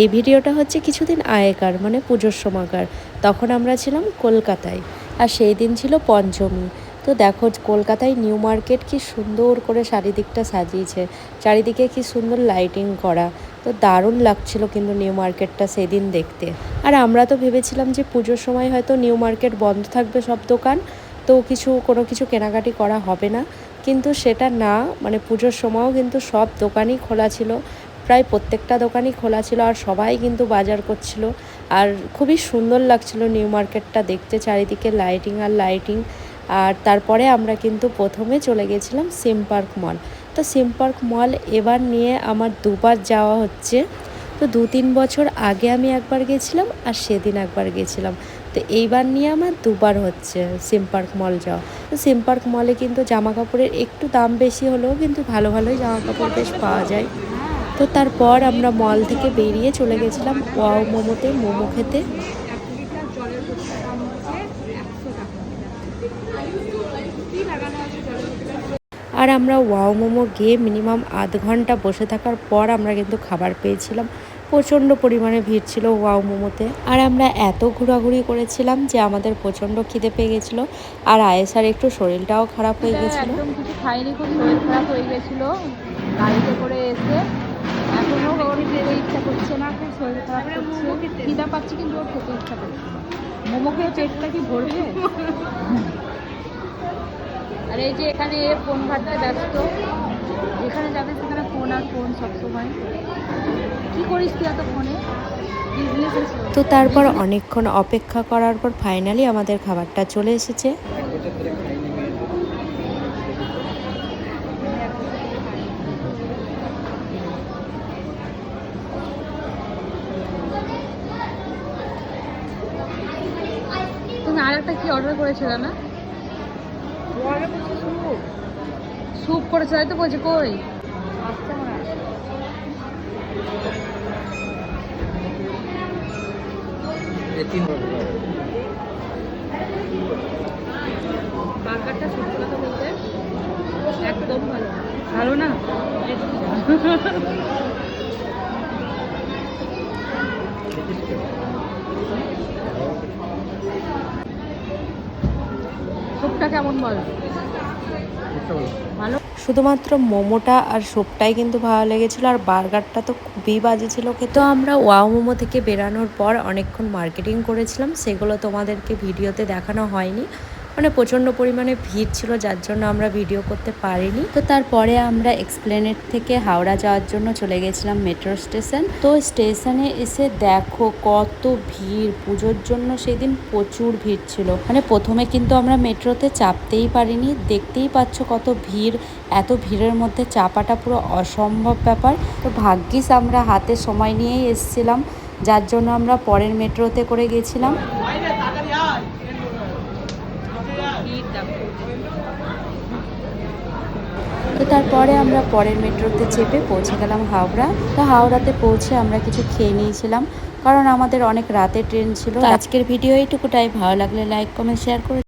এই ভিডিওটা হচ্ছে কিছুদিন আগেকার মানে পুজোর সময়কার। তখন আমরা ছিলাম কলকাতায়, আর সেই দিন ছিল পঞ্চমী। তো দেখো কলকাতায় নিউ মার্কেট কি সুন্দর করে চারিদিকটা সাজিয়েছে, চারিদিকে কি সুন্দর লাইটিং করা। তো দারুণ লাগছিল কিন্তু নিউ মার্কেটটা সেদিন দেখতে। আর আমরা তো ভেবেছিলাম যে পুজোর সময় হয়তো নিউ মার্কেট বন্ধ থাকবে সব দোকান, তো কিছু, কোনো কিছু কেনাকাটি করা হবে না। কিন্তু সেটা না মানে পুজোর সময়ও কিন্তু সব দোকানই খোলা ছিল। প্রায় প্রত্যেকটা দোকানই খোলা ছিল আর সবাই কিন্তু বাজার করছিল। আর খুবই সুন্দর লাগছিল নিউ মার্কেটটা দেখতে, চারিদিকে লাইটিং আর লাইটিং। আর তারপরে আমরা কিন্তু প্রথমে চলে গেছিলাম সিম পার্ক মল। তো সিম পার্ক মল এবার নিয়ে আমার দুবার যাওয়া হচ্ছে। তো দু তিন বছর আগে আমি একবার গেছিলাম আর সেদিন একবার গেছিলাম। তো এইবার নিয়ে আমার দুবার হচ্ছে সিম পার্ক মল যাওয়া। তো সিম পার্ক মলে কিন্তু জামা কাপড়ের একটু দাম বেশি হলেও কিন্তু ভালো ভালোই জামা কাপড় বেশ পাওয়া যায়। তো তারপর আমরা মল থেকে বেরিয়ে চলে গেছিলাম ওয়াও মোমোতে মোমো খেতে। আর আমরা ওয়াও মোমো গিয়ে মিনিমাম আধ ঘণ্টা বসে থাকার পর আমরা কিন্তু খাবার পেয়েছিলাম। প্রচণ্ড পরিমাণে ভিড় ছিল ওয়াও মোমোতে। আর আমরা এত ঘোরাঘুরি করেছিলাম যে আমাদের প্রচণ্ড খিদে পেয়ে গেছিল। আর আয়েসার একটু শরীরটাও খারাপ হয়ে গেছিল। একদম কিছু খাইনি খুব শরীর খারাপ হয়ে গেছিল। গাড়িতে করে এসে এখনও ওর খেতে ইচ্ছা করছে না খুব শরীর খারাপ করছে খিদা পাচ্ছি কিন্তু ওর খেতে ইচ্ছা করছে মোমো খেয়ে পেটটা কি ভরবে? আর এই যে এখানে ফোন ঘাটতে ব্যস্ত। যেখানে যাবে সেখানে ফোন আর ফোন সবসময়। কি করিস তুই এত ফোনে? তো তারপর অনেকক্ষণ অপেক্ষা করার পর ফাইনালি আমাদের খাবারটা চলে এসেছে। আর একটা কি অর্ডার করেছিলে না স্যুপ করেছে, তাই তো বলছি, কই? বার্গারটা সত্যি কথা বলতে একদম ভালো। ভালো না? স্যুপটা কেমন বল? ভালো? শুধুমাত্র মোমোটা আর স্যুপটাই কিন্তু ভালো লেগেছিলো আর বার্গারটা তো খুবই বাজে ছিল কিন্তু তো আমরা ওয়াও মোমো থেকে বেরানোর পর অনেকক্ষণ মার্কেটিং করেছিলাম সেগুলো তোমাদেরকে ভিডিওতে দেখানো হয়নি। মানে প্রচণ্ড পরিমাণে ভিড় ছিল, যার জন্য আমরা ভিডিও করতে পারিনি। তো তারপরে আমরা এক্সপ্লেনেট থেকে হাওড়া যাওয়ার জন্য চলে গেছিলাম মেট্রো স্টেশন তো স্টেশনে এসে দেখো কত ভিড়, পুজোর জন্য সেদিন প্রচুর ভিড় ছিল। মানে প্রথমে কিন্তু আমরা মেট্রোতে চাপতেই পারিনি, দেখতেই পাচ্ছ কত ভিড়, এত ভিড়ের মধ্যে চাপাটা পুরো অসম্ভব ব্যাপার। তো ভাগ্যিস আমরা হাতে সময় নিয়েই এসেছিলাম, যার জন্য আমরা পরের মেট্রোতে করে গেছিলাম ভিড় দেখো তো তারপরে আমরা পরের মেট্রোতে চেপে পৌঁছে গেলাম হাওড়া। তো হাওড়াতে পৌঁছে আমরা কিছু খেয়ে নিয়েছিলাম, কারণ আমাদের অনেক রাতে ট্রেন ছিল। আজকের ভিডিও এইটুকুটাই। ভালো লাগলে লাইক কমেন্ট শেয়ার করে